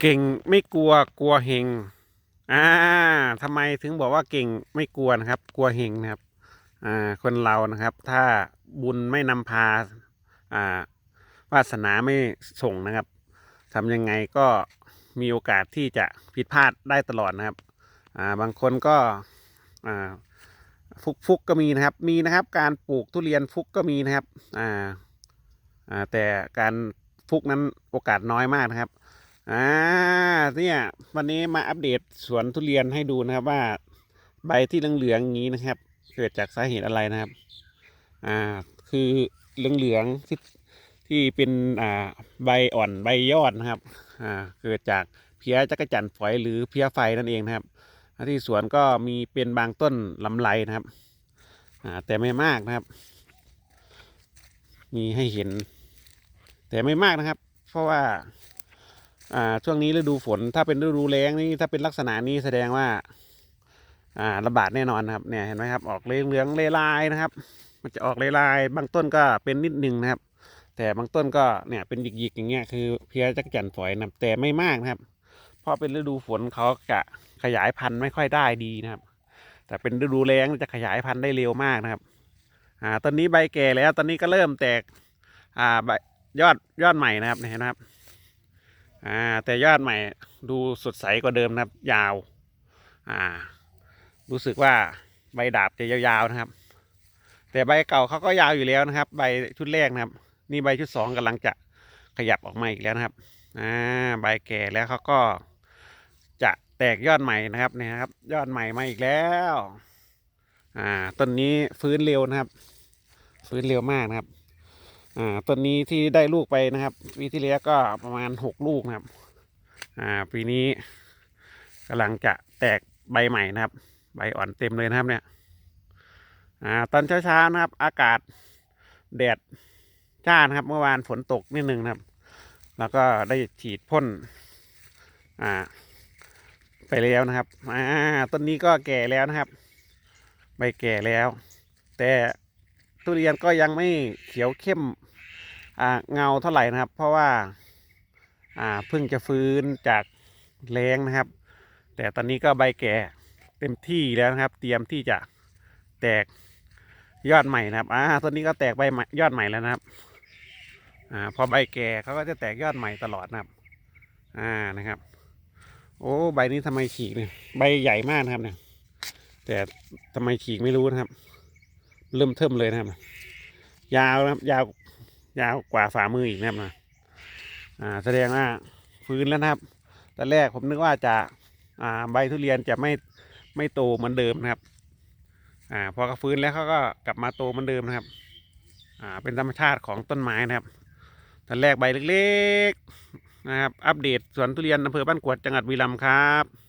เก่งไม่กลัวกลัวเฮงอ่าทำไมถึงบอกว่าเก่งไม่กลัวนะครับ กลัวเฮงนะครับ อ่า คนเรานะครับ ถ้าบุญไม่นำพา อ่าวาสนาไม่ส่งนะครับทำยังไงก็มีโอกาสที่จะผิดพลาดได้ตลอดนะครับ อ่า บางคนก็ อ่า ฟุกฟุกก็มีนะครับ มีนะครับ การปลูกทุเรียนฟุกก็มีนะครับ อ่า อ่า แต่การฟุกนั้นโอกาสน้อยมากนะครับ อ่าเนี่ยวันนี้มาอัปเดตสวนทุเรียนให้ดูนะครับว่า ใบที่เหลืองๆอย่างนี้นะครับ เกิดจากสาเหตุอะไรนะครับ อ่าคือเหลืองๆที่ที่เป็นอ่าใบอ่อนใบยอดนะครับ อ่าเกิดจากเพี้ยจักรจั่นฝอยหรือเพี้ยไฟนั่นเองนะครับที่สวนก็มีเป็นบางต้นลำไรนะครับ อ่าแต่ไม่มากนะครับ มีให้เห็น แต่ไม่มากนะครับ เพราะว่า อ่าช่วงนี้ฤดูฝนถ้าเป็นฤดูแล้งนี่ถ้าเป็นลักษณะนี้แสดงว่า อ่าระบาดแน่นอนครับเนี่ยเห็นไหมครับ ออกเหลืองเลลายนะครับ มันจะออกเลายบางต้นก็เป็นนิดนึงนะครับ แต่บางต้นก็เนี่ยเป็นหยิกๆอย่างเงี้ยคือเพี้ยจักจั่นฝอยนะแต่ไม่มากนะครับเพราะเป็นฤดูฝนเขาจะขยายพันธุ์ไม่ค่อยได้ดีนะครับ แต่เป็นฤดูแล้งจะขยายพันธุ์ได้เร็วมากนะครับอ่าตอนนี้ใบแก่แล้วตอนนี้ก็เริ่มแตกอ่าใบยอดยอดใหม่นะครับเนี่ยนะครับ อ่าแต่ยอดใหม่ดูสดใสกว่าเดิมนะครับ ยาว อ่า รู้สึกว่าใบดาบจะยาวๆนะครับ แต่ใบเก่าเขาก็ยาวอยู่แล้วนะครับ ใบชุดแรกนะครับ นี่ใบชุดสองกำลังจะขยับออกมาอีกแล้วนะครับอ่าใบแก่แล้วเขาก็จะแตกยอดใหม่นะครับนี่ครับ ยอดใหม่มาอีกแล้วอ่าต้นนี้ฟื้นเร็วนะครับ ฟื้นเร็วมากนะครับ อ่าต้นนี้ที่ได้ลูกไปนะครับปีที่แล้วก็ประมาณหกลูกนะครับ อ่า ปีนี้กำลังจะแตกใบใหม่นะครับ ใบอ่อนเต็มเลยนะครับเนี่ย อ่า ตอนเช้าๆนะครับ อากาศแดดจ้านะครับ เมื่อวานฝนตกนิดนึงนะครับ แล้วก็ได้ฉีดพ่น อ่า ไปแล้วนะครับ อ่า ต้นนี้ก็แก่แล้วนะครับ ใบแก่แล้ว แต่ ทุเรียนก็ยังไม่เขียวเข้มเงาเท่าไหร่นะครับ เพราะว่าเพิ่งจะฟื้นจากแรงนะครับ แต่ตอนนี้ก็ใบแก่เต็มที่แล้วนะครับ เตรียมที่จะแตกยอดใหม่นะครับอ่าต้นนี้ก็แตกใบใหม่ยอดใหม่แล้วนะครับอ่าพอใบแก่เขาก็จะแตกยอดใหม่ตลอดนะครับ อ่านะครับ โอ้ใบนี้ทำไมฉีกเนี่ยใบใหญ่มากนะครับเนี่ยแต่ทำไมฉีกไม่รู้นะครับ เริ่มเทิมเลยนะครับ ยาวนะครับ ยาวยาวกว่าฝ่ามืออีกนะครับนะอ่าแสดงว่าฟื้นแล้วนะครับตอนแรกผมนึกว่าจะอ่าใบทุเรียนจะไม่ไม่โตเหมือนเดิมนะครับ อ่าพอเขาฟื้นแล้วเขาก็กลับมาโตเหมือนเดิมนะครับ อ่าเป็นธรรมชาติของต้นไม้นะครับตอนแรกใบเล็กๆนะครับ อัปเดตสวนทุเรียนอำเภอบ้านกวดจังหวัดบุรีรัมย์ครับ